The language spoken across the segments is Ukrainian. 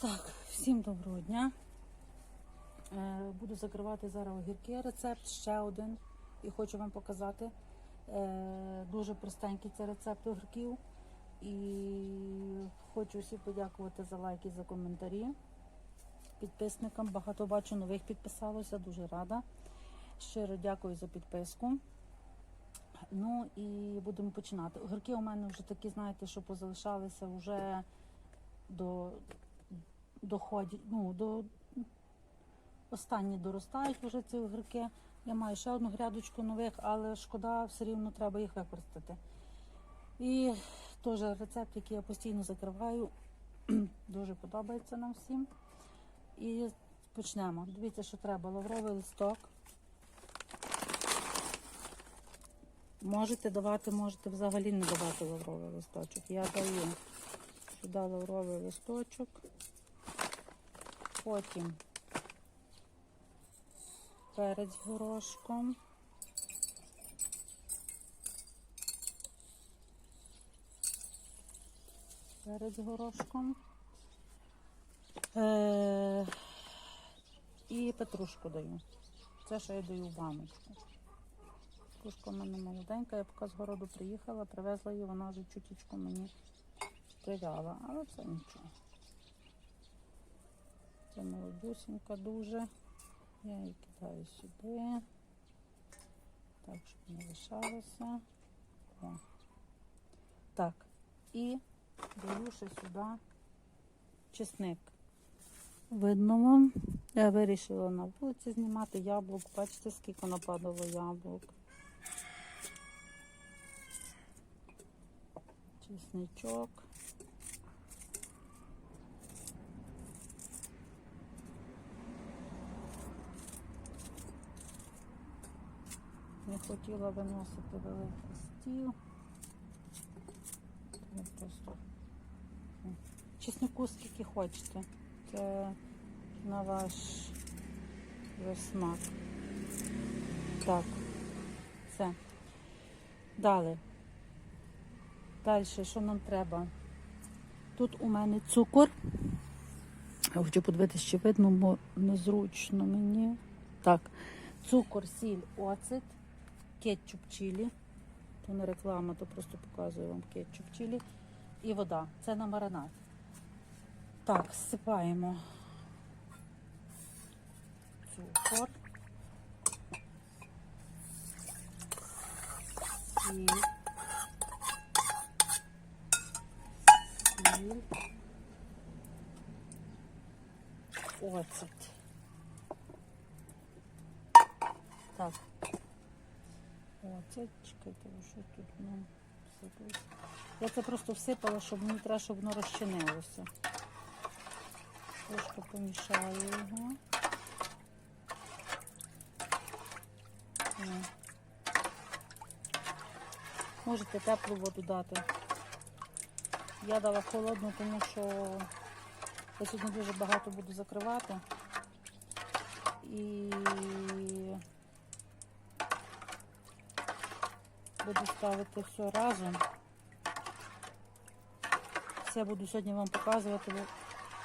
Так, всім доброго дня. Е, Буду закривати зараз огірки. Рецепт ще один. І хочу вам показати. Е, Дуже простенький це рецепт огірків. І хочу всім подякувати за лайки, за коментарі. Підписникам. Багато бачу нових підписалося, дуже рада. Щиро дякую за підписку. Ну і будемо починати. Огірки у мене вже такі, знаєте, що позалишалися вже до доходять, ну, до останні доростають вже ці огірки. Я маю ще одну грядочку нових, але шкода, все рівно треба їх використати. І теж рецепт, який я постійно закриваю, дуже подобається нам всім. І почнемо. Дивіться, що треба. Лавровий листок. Можете давати, можете взагалі не давати лавровий листочок. Я даю сюди лавровий листочок. Потім перець горошком. Перець горошком. Е- і петрушку даю. Це, що я даю в баночку. Петрушка в мене молоденька, я поки з городу приїхала, привезла її, вона вже чутічку мені привяла, але це нічого. Це молодюсінька дуже. Я її кидаю сюди. Так, щоб не лишалося. О. Так, і даю ще сюди чесник. Видно вам. Я вирішила на вулиці знімати яблук. Бачите, скільки нападало яблук. Чесничок. Не хотіла виносити великий стіл. Просто чеснику скільки хочете. Це на ваш смак. Так, все. Далі. Далі, що нам треба? Тут у мене цукор. Я хочу подивитися, чи видно, бо незручно мені. Так, цукор, сіль, оцет, кетчуп чилі. То не реклама, то просто показую вам кетчуп чилі. І вода. Це на маринад. Так, всипаємо цукор. Сіль. Оцет. Так. Оцет, чекайте, що тут ну, всипалось? Я це просто всипала, щоб мені треба, щоб воно розчинилося. Трошки помішаю його. О. Можете теплу воду дати. Я дала холодну, тому що я сьогодні дуже багато буду закривати. І буду ставити все разом. Все буду сьогодні вам показувати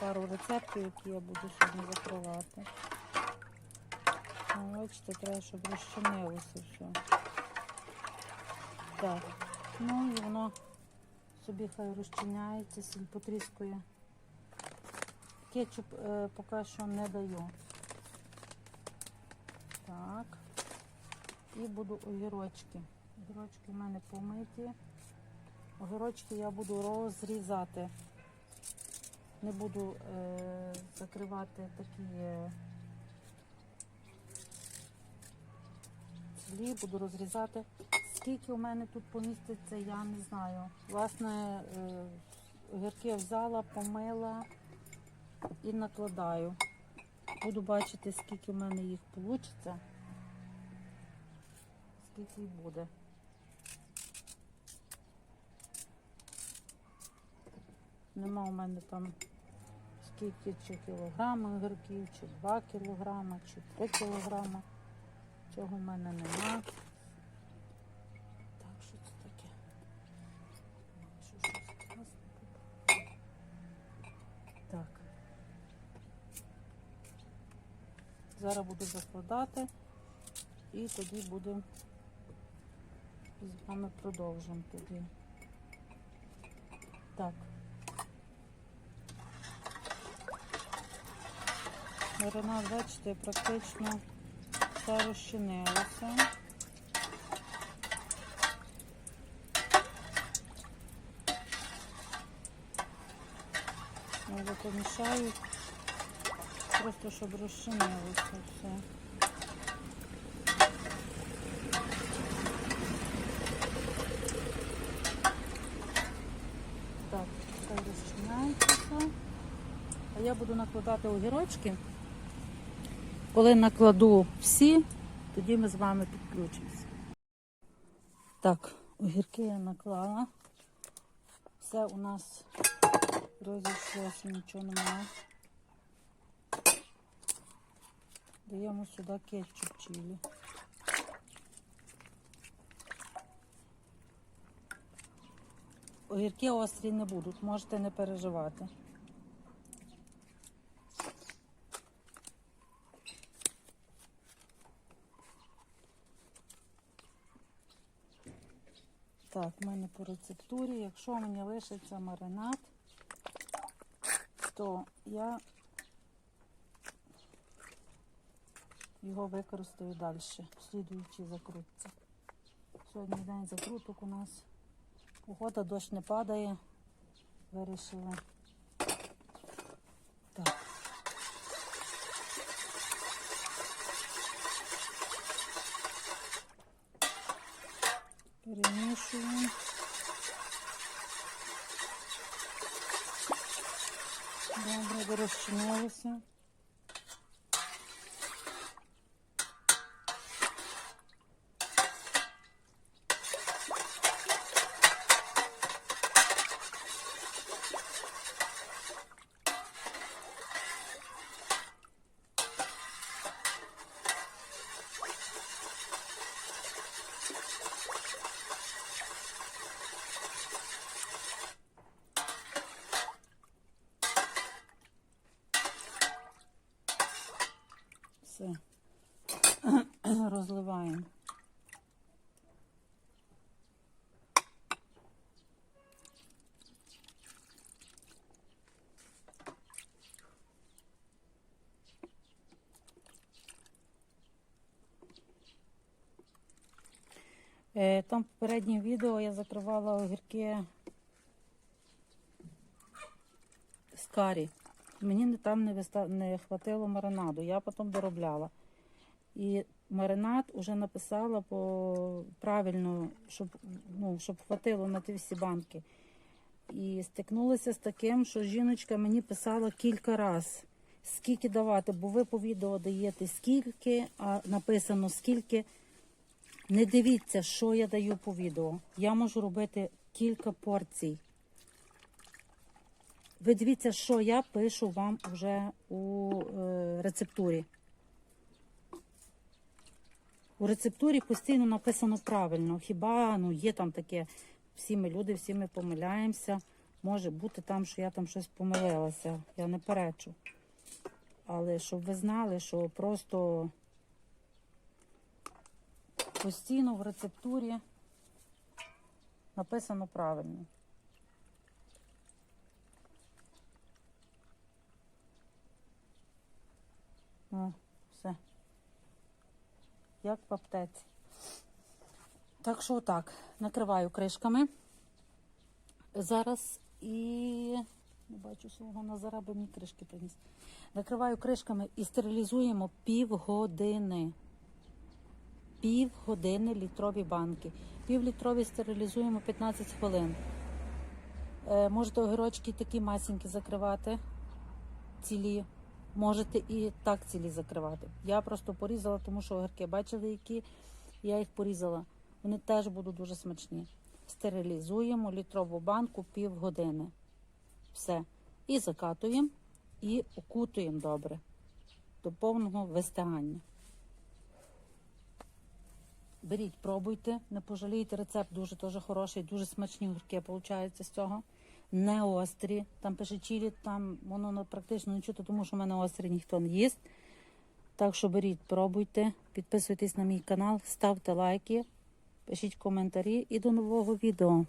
пару рецептів, які я буду сьогодні закривати. Бачите, треба, щоб розчинилося все. Так, ну і воно собі хай розчиняється, сіль потріскує. Кетчуп е, поки що не даю. Так. І буду огірочки. Огірочки в мене помиті. Огірочки я буду розрізати. Не буду е, закривати такі е, цілі, буду розрізати. Скільки у мене тут поміститься, я не знаю. Власне, е, огірки взяла, помила і накладаю. Буду бачити, скільки в мене їх вийде, скільки їх буде. Нема у мене там скільки чи кілограми огірків, чи 2 кілограми, чи 3 кілограми. Цього в мене нема. Так, що це таке? Що щось класне тут? Так. Зараз буду закладати і тоді будемо з вами продовжимо тоді. Так. Маринад, бачите, практично все розчинилося. Я помішаю, просто щоб розчинилося все. Так, хай розчиняється все. А я буду накладати огірочки. Коли накладу всі, тоді ми з вами підключимося. Так, огірки я наклала. Все у нас розійшлося, нічого немає. Даємо сюди кетчуп чилі. Огірки острі не будуть, можете не переживати. Так, в мене по рецептурі. Якщо мені лишиться маринад, то я його використаю далі, слідуючи закрутці. Сьогодні день закруток у нас. Погода, дощ не падає. Вирішили. Так. Перемішуємо. Добре, де розчинилося. Все. Розливаємо. Е, Там в попереднім відео я закривала огірки з карі. Мені там не, виста... не хватило маринаду, я потім доробляла. І маринад вже написала по правильно, щоб, ну, щоб хватило на ті всі банки. І стикнулася з таким, що жіночка мені писала кілька разів, скільки давати, бо ви по відео даєте скільки, а написано скільки. Не дивіться, що я даю по відео. Я можу робити кілька порцій. Ви дивіться, що я пишу вам вже у е, рецептурі. У рецептурі постійно написано правильно. Хіба ну, є там таке, всі ми люди, всі ми помиляємося. Може бути там, що я там щось помилилася. Я не перечу. Але щоб ви знали, що просто постійно в рецептурі написано правильно. О, все. Як в аптеці. Так що так, накриваю кришками. Зараз і не бачу свого Назара, бо мені кришки приніс. Накриваю кришками і стерилізуємо півгодини. Півгодини літрові банки. Півлітрові стерилізуємо 15 хвилин. Е, можете огірочки такі масенькі закривати, цілі. Можете і так цілі закривати. Я просто порізала, тому що огірки бачили, які я їх порізала. Вони теж будуть дуже смачні. Стерилізуємо літрову банку півгодини. Все. І закатуємо, і окутуємо добре до повного вистигання. Беріть, пробуйте, не пожалійте. Рецепт дуже теж хороший, дуже смачні огірки получаються з цього не острі. Там пише чилі, там воно ну, практично не чути, тому що в мене острі ніхто не їсть. Так що беріть, пробуйте, підписуйтесь на мій канал, ставте лайки, пишіть коментарі і до нового відео.